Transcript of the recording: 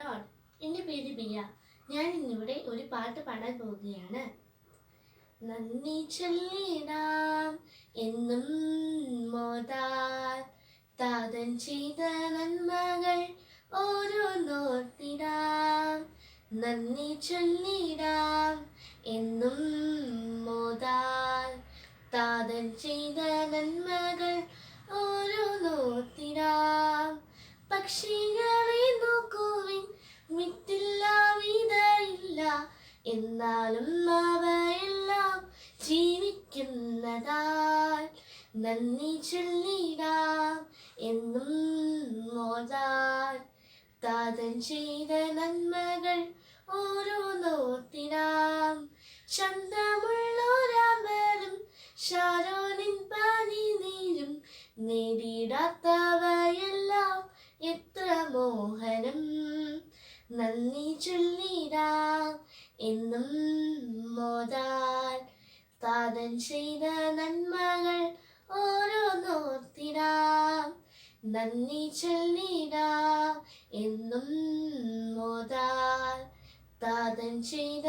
Load എന്റെ പേര് ബിയ. ഞാൻ ഇന്നിവിടെ ഒരു പാട്ട് പാടാൻ പോവുകയാണ്. നന്ദി ചൊല്ലിടാം എന്നും മോതാൽ താതൻ ചെയ്ത നന്മകൾ ഓരോന്നോർത്തിടാം നന്ദി ചൊല്ലിടാം എന്നും മോതാൽ താതൻ ചെയ്ത നന്മകൾ ഓരോന്നോർത്തിടാം പക്ഷികളെ എന്നാലും അവയെല്ലാം ജീവിക്കുന്നതാൽ നന്ദി ചൊല്ലിടാം എന്നും മോതാൽ. താതൻ ചെയ്ത നന്മകൾ ഓരോ ഓരോന്നോർത്തിടാം ചന്തമുള്ളൊരാമ്പലും ഷാരോനിൻ പനി നീരും നേടിയിടാത്തവയെല്ലാം എത്ര മോഹനം. നന്ദി ചൊല്ലിടാം എന്നും മോതാൽ താതൻ ചെയ്ത നന്മകൾ ഓരോന്നോർത്തിടാം. നന്ദി ചൊല്ലിടാം എന്നും മോതാൽ താതൻ ചെയ്ത